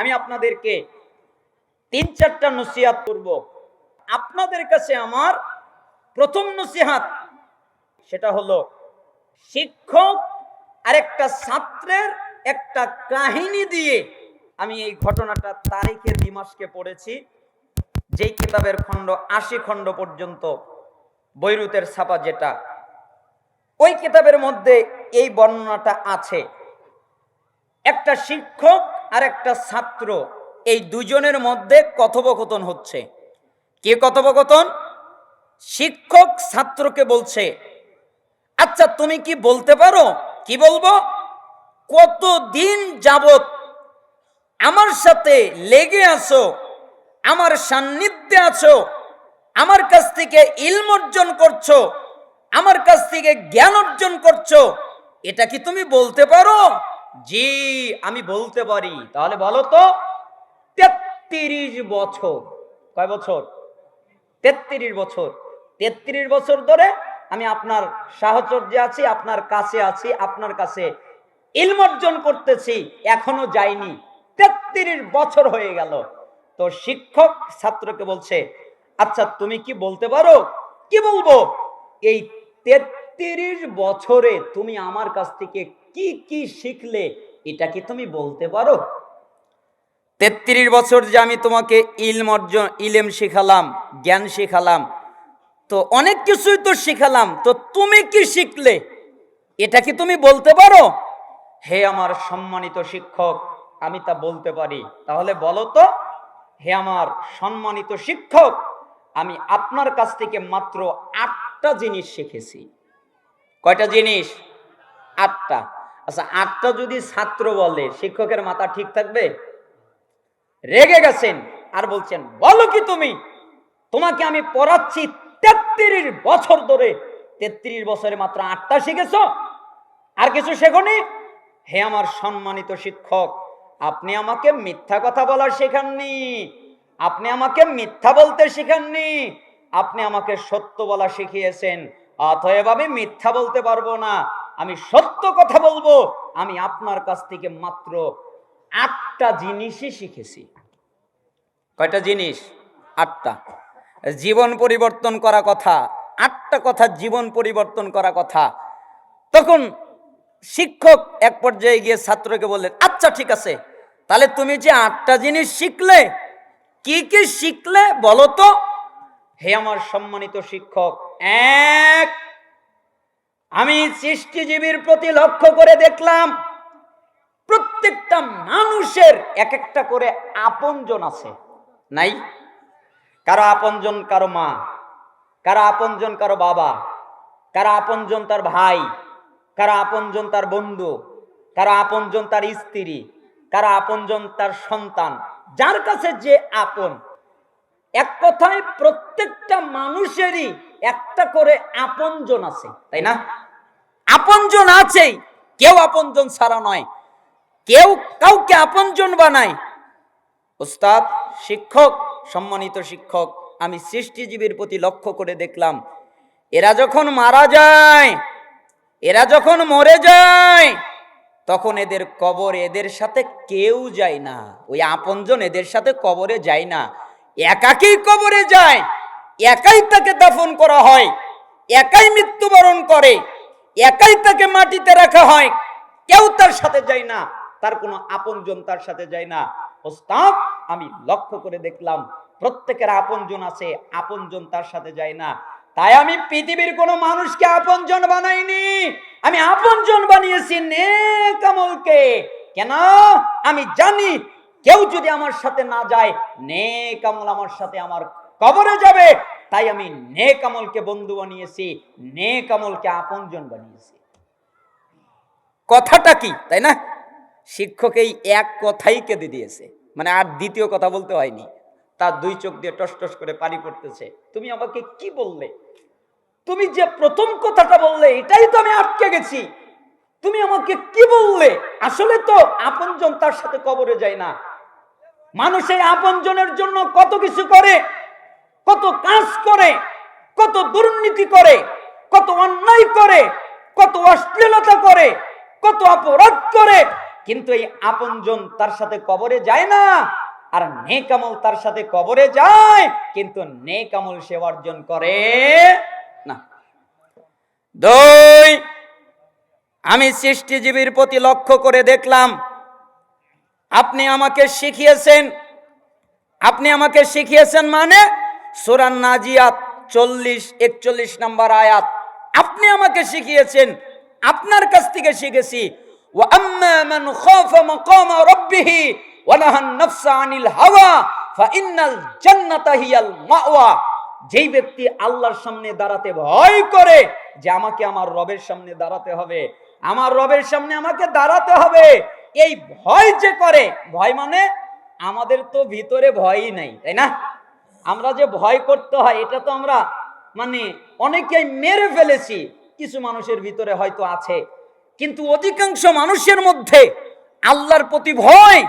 আমি আপনাদেরকে তিন, চারটা নসিহাত করব। আপনাদের কাছে আমার প্রথম নসিহাত, সেটা হলো শিক্ষক আর একটা ছাত্রের একটা কাহিনী দিয়ে আমি এই ঘটনাটা তারিখে দিমাসকে পড়েছি, যেই কিতাবের খণ্ড, আশি খণ্ড পর্যন্ত, বৈরুতের ছাপা যেটা। ওই কিতাবের মধ্যে এই বর্ণনাটা আছে। একটা শিক্ষক আর একটা ছাত্র, এই দুজনের মধ্যে কথোপকথন হচ্ছে। কে কথোপকথন? শিক্ষক ছাত্রকে বলছে আচ্ছা তুমি কি বলতে পারো? কি বলব? কতদিন যাবত আমার সাথে লেগে আছো, আমার সান্নিধ্যে আছো, আমার কাছ থেকে ইলম অর্জন করছ, আমার কাছ থেকে জ্ঞান অর্জন করছ, এটা কি তুমি বলতে পারো? জি, আমি বলতে পারি। তাহলে বলো তো, তেত্রিশ বছর। কয় বছর? তেত্রিশ বছর। তেত্রিশ বছর ধরে আমি আপনার সাহচর্যে আছি, আপনার কাছে আছি, আপনার কাছে ইলম অর্জন করতেছি, এখনও যাইনি। তেত্রিশ বছর হয়ে গেল। তো শিক্ষক ছাত্রকে বলছে আচ্ছা তুমি কি বলতে পারো? কি বলব? এই তেত্রিশ বছরে তুমি আমার কাছ থেকে কি কি শিখলে? এটা কি তুমি বলতে পারো? তেত্রিশ বছর যে আমি তোমাকে ইলম অর্জন, ইলেম শিখালাম, জ্ঞান শিখালাম, তো অনেক কিছুই তো শিখালাম, তো তুমি কি শিখলে? এটা কি তুমি বলতে পারো? হে আমার সম্মানিত শিক্ষক, আমি তা বলতে পারি। তাহলে বলো তো, হে আমার সম্মানিত শিক্ষক, আমি আপনার কাছ থেকে মাত্র আটটা জিনিস শিখেছি। কয়টা জিনিস? আটটা। আচ্ছা আটটা যদি ছাত্র বলে, শিক্ষকের মাথা ঠিক থাকবে? রেগে গেছেন আর বলছেন, বলো কি তুমি? তোমাকে আমি পড়াচ্ছি তেত্রিশ বছর ধরে। তেত্রিশ বছরে মাত্র আটটা শিখেছ? আর কিছু শেখনি? হে আমার সম্মানিত শিক্ষক, আপনি আমাকে মিথ্যা কথা বলা শেখাননি। আপনি আমাকে মিথ্যা বলতে শেখাননি। আপনি আমাকে সত্য বলা শিখিয়েছেন। অতএব আমি মিথ্যা বলতে পারব না। আমি সত্য কথা বলব। আমি আপনার কাছ থেকে মাত্র আটটা জিনিসই শিখেছি। কয়টা জিনিস? আটটা। জীবন পরিবর্তন করা কথা, আটটা কথা জীবন পরিবর্তন করা কথা। তখন শিক্ষক এক পর্যায়ে গিয়ে ছাত্রকে বললেন আচ্ছা ঠিক আছে, তাহলে তুমি যে আটটা জিনিস শিখলে, কি কি শিখলে বলো তো? হে আমার সম্মানিত শিক্ষক, এক, আমি সৃষ্টিজীবীর প্রতি লক্ষ্য করে দেখলাম, প্রত্যেকটা মানুষের এক একটা করে আপনজন আছে। নাই? কারও আপনজন কারও মা, কারও আপনজন কারও বাবা, কারও আপনজন তার ভাই, কারও আপনজন তার বন্ধু, কারও আপনজন তার স্ত্রী, কারও আপনজন তার সন্তান, যার কাছে যে আপন এক কথায় প্রত্যেকটা মানুষেরই একটা করে আপনজন আছে, তাই না? আপনজন আছেই, কেউ আপনজন ছাড়া নয়, কেউ কাউকে আপনজন বানায়। ওস্তাদ, শিক্ষক, সম্মানিত শিক্ষক, আমি সৃষ্টিজীবীর প্রতি লক্ষ্য করে দেখলাম, এরা যখন মারা যায়, এরা যখন মরে যায়, তখন এদের কবর এদের সাথে কেউ যায় না, ওই আপনজন এদের সাথে কবরে যায় না। একাকেই কবরে যায়, একাই তাকে দাফন করা হয়, একাই মৃত্যুবরণ করে, একাই তাকে মাটিতে রাখা হয়, কেউ তার সাথে যায় না, তার কোনো আপনজন তার সাথে যায় না। ওস্তাদ, আমি লক্ষ্য করে দেখলাম, প্রত্যেকের আপনজন আছে, আপনজন তার সাথে যায় না। তাই আমি পৃথিবীর কোনো মানুষকে আপনজন বানাইনি, আমি আপনজন বানিয়েছি নেক আমলকে। কেন? আমি জানি কেউ যদি আমার সাথে না যায়, নেক আমল আমার সাথে আমার কবরে যাবে। তাই আমি নেক আমলকে বন্ধু বানিয়েছি, নেক আমলকে আপনজন বানিয়েছি। কথাটা কি, তাই না? শিক্ষক এই এক কথাই কেঁদে দিয়েছে। মানে আর দ্বিতীয় কথা বলতে হয়নি। তার দুই চোখ দিয়ে টস টস করে পানি পড়তেছে। তুমি আমাকে কি বললে? তুমি যে প্রথম কথাটা বললে, এটাই তো আমি আটকে গেছি। তুমি আমাকে কি বললে? আসলে তো আপনজন তার সাথে কবরে যায় না। মানুষ এই আপনজনের জন্য কত কিছু করে, কত কাজ করে, কত দুর্নীতি করে, কত অন্যায় করে, কত অশ্লীলতা করে, কত অপরাধ করে, কিন্তু এই আপনজন তার সাথে কবরে যায় না, আর নেকামল তার সাথে কবরে যায়, কিন্তু নেকামল সে অর্জন করে না। দুই, আমি সৃষ্টিজীবীর প্রতি লক্ষ্য করে দেখলাম আপনি আমাকে শিখিয়েছেন। আপনি আমাকে শিখিয়েছেন মানে সোরান নাজিয়াত চল্লিশ, একচল্লিশ নাম্বার আয়াত। আপনি আমাকে শিখিয়েছেন, আপনার কাছ থেকে শিখেছি। যেই ব্যক্তি আল্লাহর সামনে দাঁড়াতে ভয় করে যে আমাকে আমার রবের সামনে দাঁড়াতে হবে, আমার রবের সামনে আমাকে দাঁড়াতে হবে এই ভয় যে করে, ভয় মানে আমাদের তো ভিতরে ভয়ই নাই, তাই না? আমরা যে ভয় করতে হয়, এটা তো আমরা মানে অনেকেই মেরে ফেলেছি, কিছু মানুষের ভিতরে হয়তো আছে। কিন্তু অধিকাংশ মানুষের মধ্যে আল্লাহর প্রতি ভয়,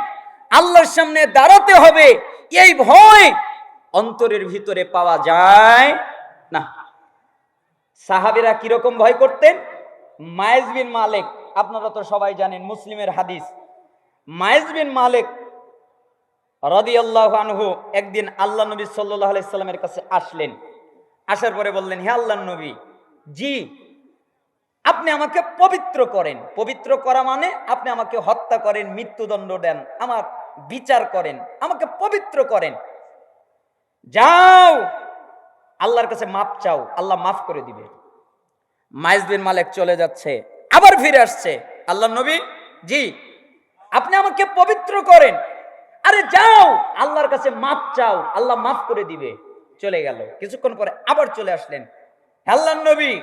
আল্লাহর সামনে দাঁড়াতে হবে, এই ভয় অন্তরের ভিতরে পাওয়া যায় না। সাহাবিরা কীরকম ভয় করতেন? মায়েজ বিন মালিক আপনারা তো সবাই জানেন মুসলিমের হাদিস। মায়েজ বিন মালিক রদিয়াল্লাহু আনহু একদিন আল্লাহ নবী সাল্লাহ আলাইসাল্লামের কাছে আসলেন। আসার পরে বললেন, হে আল্লাহ নবী, জি, আপনি আমাকে পবিত্র করেন। পবিত্র করা মানে আপনি আমাকে হত্যা করেন, মৃত্যুদণ্ড দেন, আমার বিচার করেন, আমাকে পবিত্র করেন। যাও, আল্লাহর কাছে মাপ চাও, আল্লাহ মাফ করে দিবে। মাইজ বিন মালিক চলে যাচ্ছে। আবার ফিরে আসছে। আল্লাহ নবী, জি, আপনি আমাকে পবিত্র করেন। আরে যাও, আল্লাহর কাছে মাপ চাও, আল্লাহ মাফ করে দিবে। চলে গেল। কিছুক্ষণ পরে আবার চলে আসলেন। আল্লাহ নবী,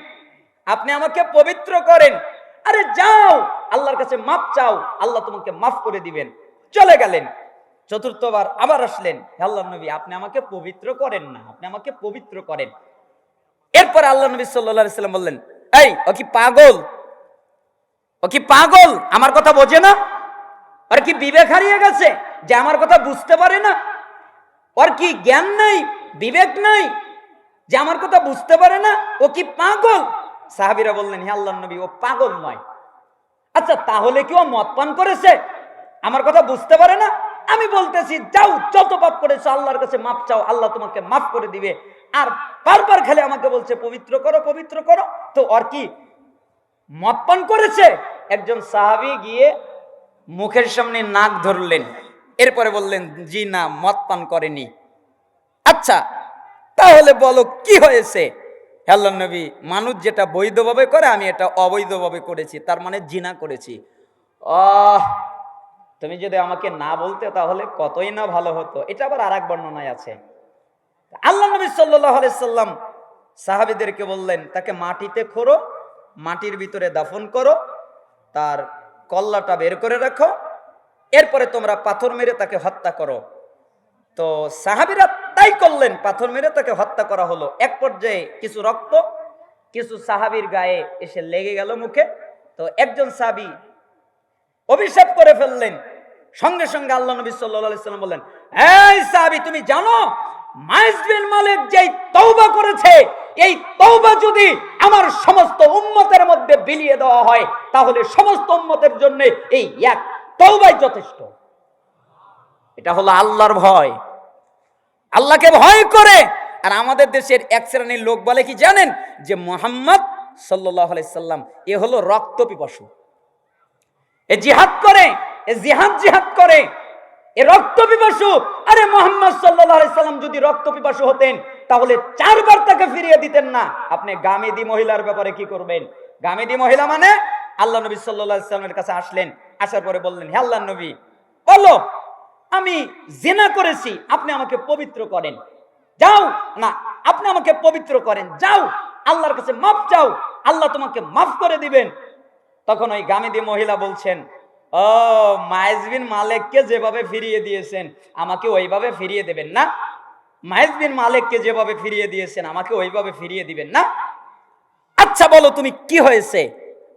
আপনি আমাকে পবিত্র করেন। আরে যাও, আল্লাহর কাছে মাপ চাও, আল্লাহ তোমাকে মাফ করে দিবেন। চলে গেলেন। চতুর্থবার আবার আসলেন। আল্লাহ নবী, আপনি আমাকে পবিত্র করেন না, আপনি আমাকে পবিত্র করেন। এরপর আল্লাহ নবী সাল্লাহ সাল্লাম বললেন, এই, ও কি পাগল? ও কি পাগল? আমার কথা বোঝে না? আর কি বিবেক হারিয়ে গেছে? যে আমার কথা বুঝতে পারে না? ওর কি জ্ঞান নাই? বিবেক নাই? যে আমার কথা বুঝতে পারে না? ও কি পাগল? সাহাবিরা বললেন, হে আল্লাহ নবী, ও পাগল নয় আচ্ছা তাহলে কি ও মদ পান করেছে? আমার কথা বুঝতে পারে না? আমি বলতেছি, যাও, যত পাপ করেছ, আল্লাহর কাছে মাপ চাও, আল্লাহ তোমাকে মাফ করে দিবে। আর বারবার খালি আমাকে বলছে, পবিত্র করো পবিত্র করো। তো ওর কি মদ পান করেছে। একজন সাহাবি গিয়ে মুখের সামনে নাক ধরলেন। এরপরে বললেন, জি না মদ পান করেনি। আচ্ছা তাহলে বলো, কি হয়েছে? আল্লাহ নবী, মানুষ যেটা বৈধভাবে করে, আমি এটা অবৈধভাবে করেছি। তার মানে জিনা করেছি। আহ, তুমি যদি আমাকে না বলতে, তাহলে কতই না ভালো হতো। এটা আবার আর এক বর্ণনায় আছে। আল্লাহ নবী সাল্লাহ সাল্লাম সাহাবিদেরকে বললেন, তাকে মাটিতে খোরো মাটির ভিতরে দাফন করো, তার কল্লাটা বের করে রাখো, এরপরে তোমরা পাথর মেরে তাকে হত্যা করো। তো সাহাবিরা তাই করলেন, পাথর মেরে তাকে হত্যা করা হলো। এক পর্যায়ে কিছু রক্ত, কিছু সাহাবির গায়ে এসে লেগে গেল মুখে। তো একজন সাহাবি অভিশাপ করে ফেললেন। সঙ্গে সঙ্গে আল্লাহ নবী সাল্লাম বললেন, এই সাহাবি, তুমি জানো মাইজ বিন মালিক যেই তওবা করেছে এই তওবা যদি আমার সমস্ত উম্মতের মধ্যে বিলিয়ে দেওয়া হয়, তাহলে সমস্ত উম্মতের জন্য এই এক তওবাই যথেষ্ট। এটা হলো আল্লাহর ভয়। আল্লাহকে ভয় করে। আর আমাদের দেশের এক শ্রেণির লোক বলে কি জানেন? যে মোহাম্মদ সাল্লাম, এ হলো রক্ত পিপাসু। এ জিহাদ করে, এ জিহাদ জিহাদ করে, এ রক্ত পিপাসু। আরে মোহাম্মদ সাল্লাহ সাল্লাম যদি রক্ত পিপাসু হতেন তাহলে চারবার তাকে ফিরিয়ে দিতেন না। আপনি গামেদি মহিলার ব্যাপারে কি করবেন? গামেদি মহিলা মানে আল্লাহ নবী সাল্লামের কাছে আসলেন, আসার পরে বললেন, হে আল্লাহ নবী, বলো, আমি জেনা করেছি, আপনি আমাকে পবিত্র করেন। যাও, না, আপনি আমাকে পবিত্র করেন, যাও, আল্লাহর কাছে মাফ চাও, আল্লাহ তোমাকে মাফ করে দিবেন। তখন ওই গামেদি মহিলা বলছেন, ও মাইজবিন মালেককে যেভাবে ফিরিয়ে দিয়েছেন, আমাকে ওইভাবে ফিরিয়ে দেবেন না। মাইজবিন মালেককে যেভাবে ফিরিয়ে দিয়েছেন, আমাকে ওইভাবে ফিরিয়ে দিবেন না? আচ্ছা বলো তুমি, কি হয়েছে?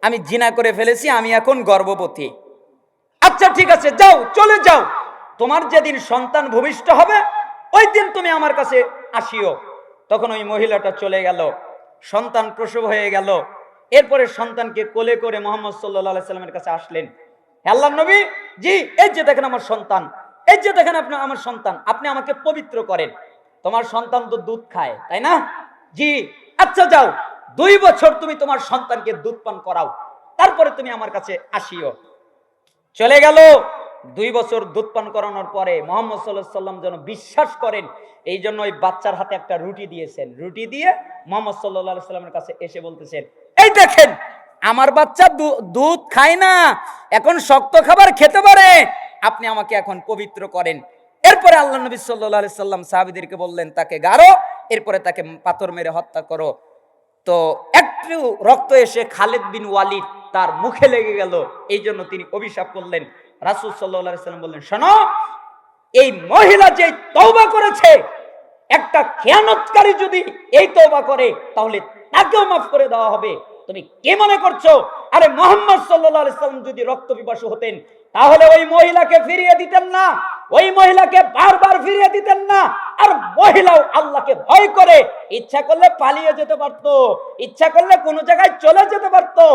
আমি জিনা করে ফেলেছি, আমি এখন গর্ভবতী। আচ্ছা ঠিক আছে, যাও, চলে যাও। তোমার যেদিন সন্তান ভূমিষ্ঠ হবে, ওই দিন তুমি আমার কাছে আসিও। তখন ওই মহিলাটা চলে গেল, সন্তান প্রসব হয়ে গেল। এরপরে সন্তানকে কোলে করে মোহাম্মদ সাল্লাহ সাল্লামের কাছে আসলেন। হে আল্লাহ নবী, জি, এই যে দেখেন আমার সন্তান, এই যে দেখেন আপনার আমার সন্তান, আপনি আমাকে পবিত্র করেন। তোমার সন্তান তো দুধ খায়, তাই না? জি আচ্ছা যাও, দুই বছর তুমি তোমার সন্তানকে দুধ পান করাও, তারপরে তুমি আমার কাছে আসিও। চলে গেল, দুই বছর দুধ পান করানোর পরে মোহাম্মদ সাল্লাহ সাল্লাম যেন বিশ্বাস করেন, এই জন্য ওই বাচ্চার হাতে একটা রুটি দিয়েছেন। রুটি দিয়ে মোহাম্মদ সাল্লাহ সাল্লামের কাছে এসে বলতেছেন, এই দেখেন, আমার বাচ্চা দুধ খায় না, এখন শক্ত খাবার খেতে পারে, আপনি আমাকে এখন পবিত্র করেন। এরপরে আল্লাহ নবী সাল্লাহ সাল্লাম সাহাবিদেরকে বললেন, তাকে গারো, এরপরে তাকে পাথর মেরে হত্যা করো। তো একটু রক্ত এসে খালেদ বিন ওয়ালিদ তার মুখে লেগে গেল। এই জন্য তিনি অভিশাপ করলেন। রাসুল সাল্লাহ সাল্লাম বললেন, শোনো, এই মহিলা যে তৌবা করেছে, একটা খেয়ানতকারী যদি এই তৌবা করে, তাহলে তাকেও মাফ করে দেওয়া হবে। তুমি কে মনে করছ? আরে মোহাম্মদ সাল্লাম যদি রক্ত পিপাসু হতেন, তাহলে ওই মহিলাকে ফিরিয়ে দিতেন না। ওই মহিলাকে বারবার ফিরিয়ে দিতেন না। আর মহিলাও আল্লাহকে ভয় করে, ইচ্ছা করলে পালিয়ে যেতে পারতো, ইচ্ছা করলে কোনো জায়গায় চলে যেতে পারতো।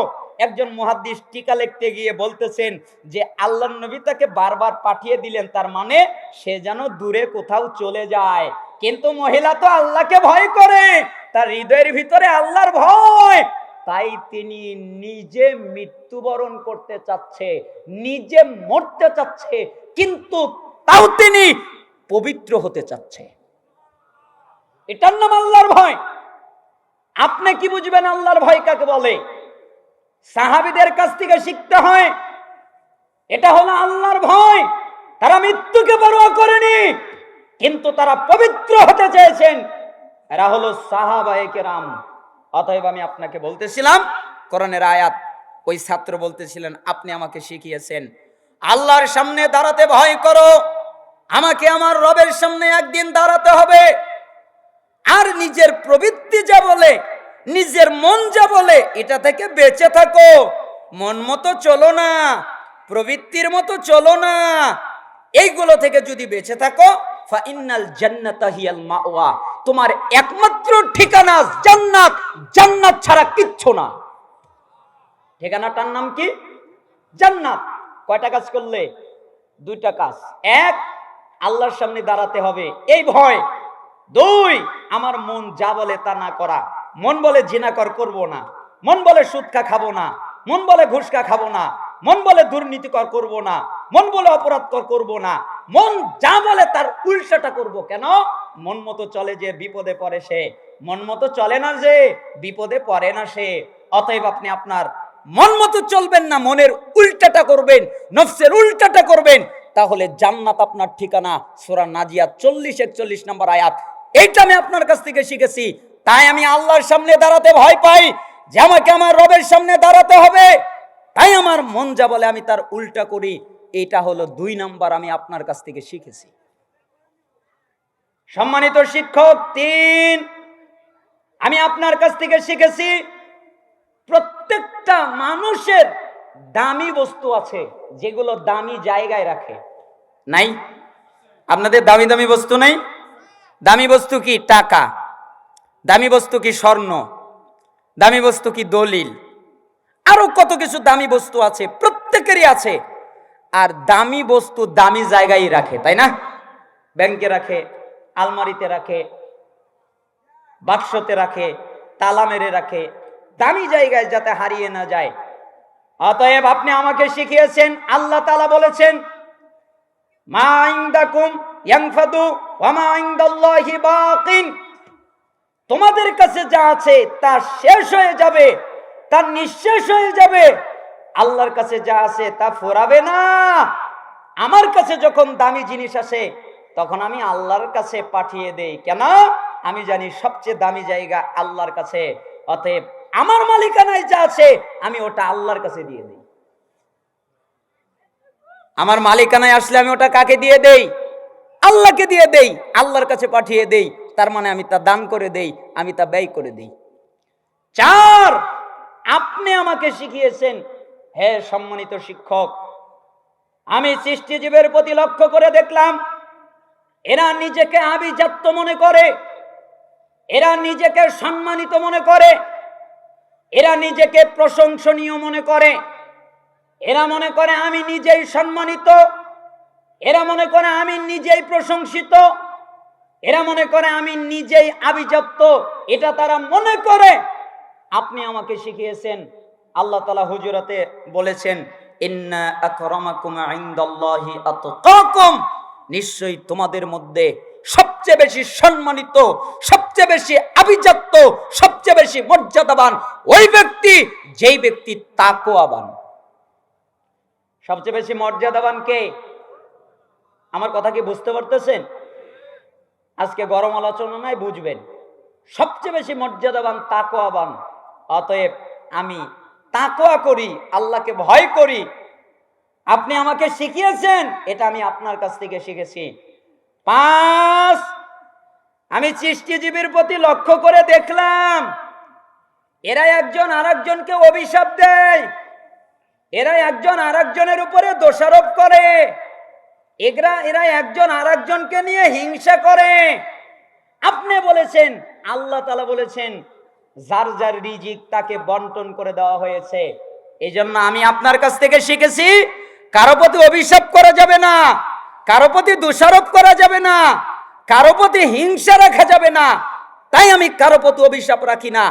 একজন মুহাদ্দিস টিকা লিখতে গিয়ে বলতেছেন যে আল্লাহ নবী তাকে বারবার পাঠিয়ে দিলেন, তার মানে সে যেন দূরে কোথাও চলে যায়। কিন্তু মহিলা তো আল্লাহকে ভয় করে, তার হৃদয়ের ভিতরে আল্লাহর ভয়। তাই তিনি নিজে মৃত্যুবরণ করতে চাচ্ছে, নিজে মরতে চাচ্ছে, কিন্তু তাও তিনি পবিত্র হতে চাচ্ছে। এটার নাম আল্লাহর ভয়। আপনি কি বুঝবেন আল্লাহর ভয় কাকে বলে? সাহাবিদের কাছ থেকে শিখতে হয়, এটা হলো আল্লাহর ভয়। তারা মৃত্যুকে পরোয়া করেনি, কিন্তু তারা পবিত্র হতে চেয়েছেন। এরা হলো সাহাবায়ে কেরাম। অতএব আমি আপনাকে বলতেছিলাম করণের আয়াত, ওই ছাত্র বলতেছিলেন, আপনি আমাকে শিখিয়েছেন, আল্লাহর সামনে দাঁড়াতে ভয় করো, আমাকে আমার রবের সামনে একদিন দাঁড়াতে হবে। আর নিজের প্রবৃত্তি যা বলে, নিজের মন যা বলে, এটা থেকে বেঁচে থাকো। মন মতো চলো না, প্রবৃত্তির মতো চলো না। এইগুলো থেকে যদি বেঁচে থাকো, ফাইনাল জান্নাতা হিয়াল মাওয়া। তোমার একমাত্র ঠিকানা জান্নাত। জান্নাত ছাড়া কিচ্ছু না। ঠিকানাটার নাম কি? জান্নাত। কয়টা কাজ করলে? দুইটা কাজ। এক, আল্লাহর সামনে দাঁড়াতে হবে। এই ভয়। দুই, আমার মন যা বলে তা না করা। মন বলে জিনাকর করব না। মন বলে সুদকা খাব না। মন বলে ঘুষকা খাব না। মন বলে দুর্নীতিকর করব না। মন বলে অপরাধকর করব না। মন যা বলে তার উল্টাটা করব। কেন? মন মতো চলে যে বিপদে পড়ে সে। মন মতো চলে না যে বিপদে পড়ে না সে। অতএব আপনি আপনার মন মতো চলবেন না, মনের উল্টাটা করবেন, নফসের উল্টাটা করবেন। তাহলে জান্নাত আপনার ঠিকানা সূরা নাজিয়া চল্লিশ একচল্লিশ নম্বর আয়াত। এইটা আমি আপনার কাছ থেকে শিখেছি। তাই আমি আল্লাহর সামনে দাঁড়াতে ভয় পাই যে আমাকে আমার রবের সামনে দাঁড়াতে হবে। তাই আমার মন যা বলে আমি তার উল্টা করি। এটা হলো দুই নাম্বার আমি আপনার কাছ থেকে শিখেছি। সম্মানিত শিক্ষক, তিন, আমি আপনার কাছ থেকে শিখেছি, প্রত্যেকটা মানুষের দামি বস্তু আছে যেগুলো দামি জায়গায় রাখে। নাই? আপনাদের দামি দামি বস্তু নাই? দামি বস্তু কি টাকা? দামি বস্তু কি স্বর্ণ? দামি বস্তু কি দলিল? আরও কত কিছু দামি বস্তু আছে, প্রত্যেকেরই আছে। আর দামি বস্তু দামি জায়গায় রাখে, তাই না? ব্যাংকে রাখে, আলমারিতে রাখে, বাক্সতে রাখে, তালা মেরে রাখে, দামি জায়গায় যাতে হারিয়ে না যায়। অতএব আপনি আমাকে শিখিয়েছেন, আল্লাহ তালা বলেছেন, মা তোমাদের কাছে যা আছে তা শেষ হয়ে যাবে, তা নিঃশেষ হয়ে যাবে। আল্লাহর কাছে যা আছে তা ফোরাবে না। আমার কাছে যখন দামি জিনিস আসে, তখন আমি আল্লাহর কাছে পাঠিয়ে দেই। কেন? আমি জানি সবচেয়ে দামি জায়গা আল্লাহর কাছে। অতএব আমার মালিকানায় যা আছে, আমি ওটা আল্লাহর কাছে দিয়ে দিই। আমার মালিকানায় আসলে আমি ওটা কাকে দিয়ে দেই? আল্লাহকে দিয়ে দেই। আল্লাহর কাছে পাঠিয়ে দেই। তার মানে আমি তা দান করে দেই, আমি তা ব্যয় করে দেই। চার, আপনি আমাকে শিখিয়েছেন হে সম্মানিত শিক্ষক, আমি সৃষ্টিজীবের প্রতি লক্ষ্য করে দেখলাম, এরা নিজেকে আভিজাত্য মনে করে, এরা নিজেকে সম্মানিত মনে করে, এরা নিজেকে প্রশংসনীয় মনে করে, এরা মনে করে আমি নিজেই সম্মানিত, এরা মনে করে আমি নিজেই প্রশংসিত, এরা মনে করে আমি নিজেই আবিজাত্য এটা তারা মনে করে। আপনি আমাকে শিখিয়েছেন আল্লাহ তালা হুজুরাতে বলেছেন নিশ্চয়ই তোমাদের মধ্যে সবচেয়ে বেশি সম্মানিত, সবচেয়ে বেশি আভিজাত্য, সবচেয়ে বেশি মর্যাদাবান ওই ব্যক্তি, যেই ব্যক্তি তাকোয়াবান সবচেয়ে বেশি মর্যাদাবান কে? আমার কথা কি বুঝতে পারতেছেন? আজকে গরম আলোচনা নাই, বুঝবেন। সবচেয়ে বেশি মর্যাদাবান তাকোয়াবান অতএব আমি তাকোয়া করি, আল্লাহকে ভয় করি। আপনি আমাকে শিখিয়েছেন, এটা আমি আপনার কাছ থেকে শিখেছি। পাঁচ, আমি সৃষ্টিজীবীর প্রতি লক্ষ্য করে দেখলাম এরা একজন আরেকজনকে অভিশাপ দেয় এরা একজন আরেকজনের উপরে দোষারোপ করে এরা এরা একজন আরেকজনকে নিয়ে হিংসা করে। আপনি বলেছেন, আল্লাহ তালা বলেছেন যার যার রিজিক তাকে বন্টন করে দেওয়া হয়েছে। এই জন্য আমি আপনার কাছ থেকে শিখেছি, কারও প্রতি অভিশাপ করা যাবে না, কারও প্রতি দোষারোপ করা যাবে না, কারও প্রতি হিংসা রাখা যাবে না। তাই আমি কারও প্রতি অভিশাপ রাখি না,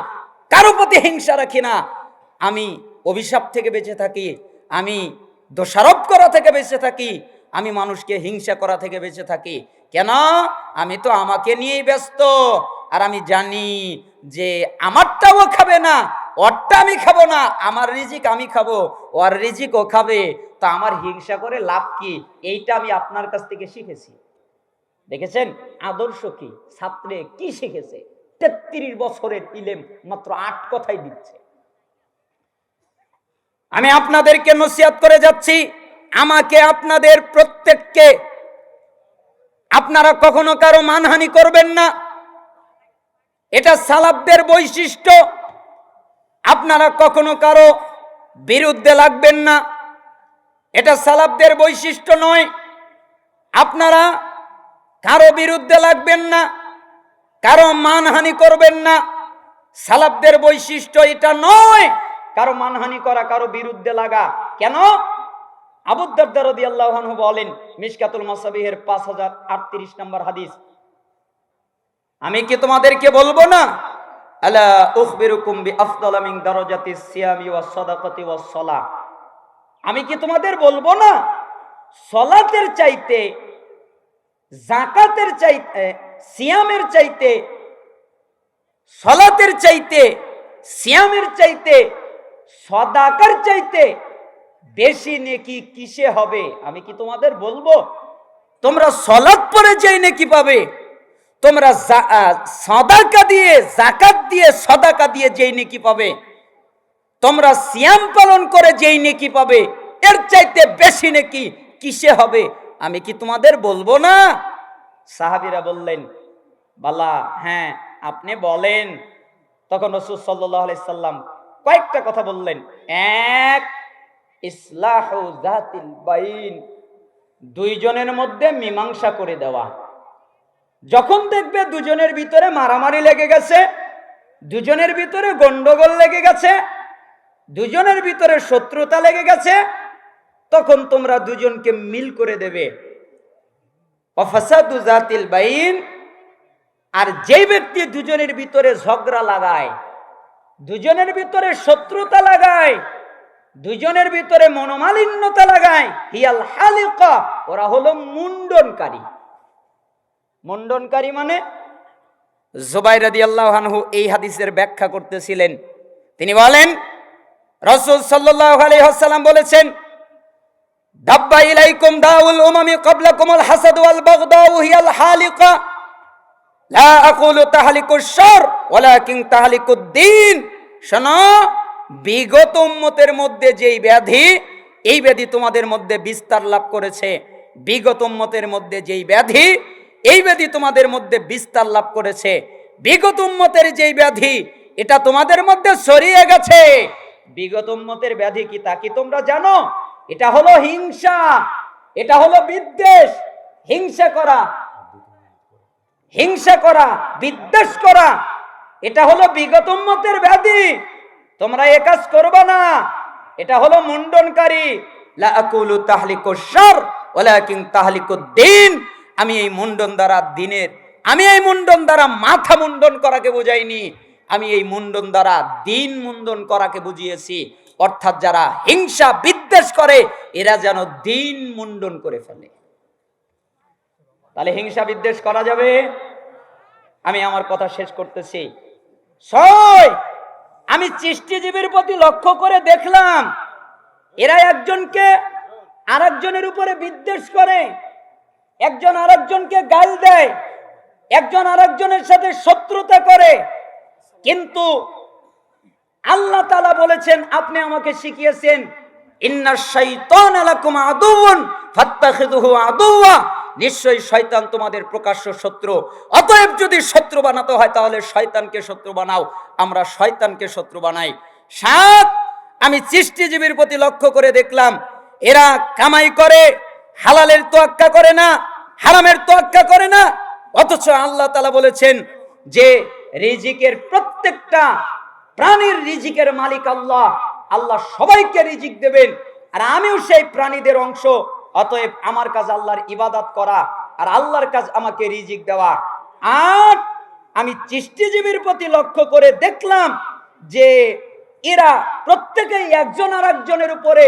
কারও প্রতি হিংসা রাখি না। আমি অভিশাপ থেকে বেঁচে থাকি, আমি দোষারোপ করা থেকে বেঁচে থাকি, আমি মানুষকে হিংসা করা থেকে বেঁচে থাকি। কেন? আমি তো আমাকে নিয়েই ব্যস্ত। আর আমি জানি যে আমারটাও খাবে না, ওরটা আমি খাব না, আমার রিজিক আমি খাব, ওর রিজিক ও খাবে। তা আমার হিংসা করে লাভ কি? এইটা আমি আপনার কাছ থেকে শিখেছি। দেখেছেন? আদর্শ কি? ছাত্রে কি শিখেছে? তেত্রিশ বছরের ইলেম মাত্র আট কথাই দিচ্ছে। আমি আপনাদেরকে নসিহাত করে যাচ্ছি, আমাকে আপনাদের প্রত্যেককে, আপনারা কখনো কারও মানহানি করবেন না। এটা সালাবদের বৈশিষ্ট্য। আপনারা কখনো কারও বিরুদ্ধে লাগবেন না। এটা সালাবদের বৈশিষ্ট্য নয়। আপনারা কারও বিরুদ্ধে লাগবেন না, কারও মানহানি করবেন না। সালাবদের বৈশিষ্ট্য এটা নয়, কারও মানহানি করা, কারও বিরুদ্ধে লাগা। কেন? আবুদ্দার আল্লাহ বলেন, মিসকাতুল মাসাবিহের পাঁচ হাজার আটত্রিশ নম্বর হাদিস আমি কি তোমাদেরকে বলব না? আলা আমি কি তোমাদের বলব না? সলাতের চাইতে জাকাতের চাইতে, সিয়ামের চাইতে, সলাতের চাইতে, সিয়ামের চাইতে, সদাকার চাইতে বেশি নেকি কিসে হবে? আমি কি তোমাদের বলব? তোমরা সলাৎ পরে যেই নেকি পাবে। তোমরা সদাকা দিয়ে, জাকাত দিয়ে সদাকা দিয়ে যেই নেকি পাবে, তোমরা সিয়াম পালন করে যেই নেকি পাবে, এর চাইতে বেশি নেকি কিসে হবে? আমি কি তোমাদের বলব না? সাহাবিরা বললেন, বালা হ্যাঁ আপনি বলেন। তখন রসুল সাল্লাহ সাল্লাম কয়েকটা কথা বললেন। এক, ইসলাহ দুইজনের মধ্যে মীমাংসা করে দেওয়া। যখন দেখবে দুজনের ভিতরে মারামারি লেগে গেছে, দুজনের ভিতরে গন্ডগোল লেগে গেছে, দুজনের ভিতরে শত্রুতা লেগে গেছে, তখন তোমরা দুজনকে মিল করে দেবে। আর যেই ব্যক্তি দুজনের ভিতরে ঝগড়া লাগায়, দুজনের ভিতরে শত্রুতা লাগায়, দুজনের ভিতরে মনোমালিন্যতা লাগায়, হিয়াল হালিকা, ওরা হলো মুন্ডনকারী। মুন্ডনকারী মানে? জুবাই রাদি আনহু এই হাদিসের ব্যাখ্যা করতেছিলেন। তিনি বলেন, রসুল সাল্লাহ আলাইহাল্লাম বলেছেন, দাব্বা ইলাইকুম দাউল লা আকুলু বিগত মধ্যে যেই ব্যাধি, এই ব্যাধি তোমাদের মধ্যে বিস্তার লাভ করেছে। বিগত উম্মতের মধ্যে যেই ব্যাধি এই ব্যাধি তোমাদের মধ্যে বিস্তার লাভ করেছে। বিগত উম্মতের যেই ব্যাধি, এটা তোমাদের মধ্যে ছড়িয়ে গেছে। বিগত উম্মতের ব্যাধি কি তা কি তোমরা জানো? এটা হলো হিংসা, এটা হলো বিদ্বেষ। হিংসা করা হিংসা করা, বিদ্বেষ করা, এটা হলো বিগত উম্মতের ব্যাধি। তোমরা এ কাজ করবে না। এটা হলো মুন্ডনকারী। লা আকুলু তাহলিকু শার, ওয়ালাকিন তাহলিকু দিন আমি এই মুন্ডন দ্বারা দিনের, আমি এই মুন্ডন দ্বারা মাথা মুন্ডন করাকে বুঝাইনি, আমি এই মুন্ডন দ্বারা দিন মুন্ডন করাকে বুঝিয়েছি। অর্থাৎ যারা হিংসা বিদ্বেষ করে, এরা যেন দিন মুন্ডন করে ফেলে। তাহলে হিংসা বিদ্বেষ করা যাবে? আমি আমার কথা শেষ করতেছি। ছয়, আমি সৃষ্টিজীবীর প্রতি লক্ষ্য করে দেখলাম, এরা একজনকে আরেকজনের উপরে বিদ্বেষ করে। একজন আরেকজনকে গাল দেয়, একজন আরেকজনের সাথে শত্রুতা করে। কিন্তু আল্লাহ তালা বলেছেন, আপনি আমাকে শিখিয়েছেন নিশ্চয়ই শয়তান তোমাদের প্রকাশ্য শত্রু। অতএব যদি শত্রু বানাতে হয়, তাহলে শয়তানকে শত্রু বানাও। আমরা শয়তানকে শত্রু বানাই। সাত, আমি সৃষ্টিজীবীর প্রতি লক্ষ্য করে দেখলাম, এরা কামাই করে হালালের তোয়াক্কা করে না, হারামের তোয়াক্কা করে না। অথচ আল্লাহ তালা বলেছেন যে রিজিকের প্রত্যেকটা প্রাণীর রিজিকের মালিক আল্লাহ। আল্লাহ সবাইকে রিজিক দেবেন, আর আমিও সেই প্রাণীদের অংশ। অতএব আমার কাজ আল্লাহর ইবাদত করা, আর আল্লাহর কাজ আমাকে রিজিক দেওয়া। আর আমি চিষ্টিজীবীর প্রতি লক্ষ্য করে দেখলাম যে এরা প্রত্যেকেই একজন আর একজনের উপরে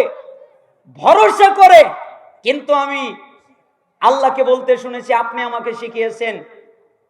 ভরসা করে কিন্তু আমি আল্লাহকে বলতে শুনেছি আপনি আমাকে শিখিয়েছেন।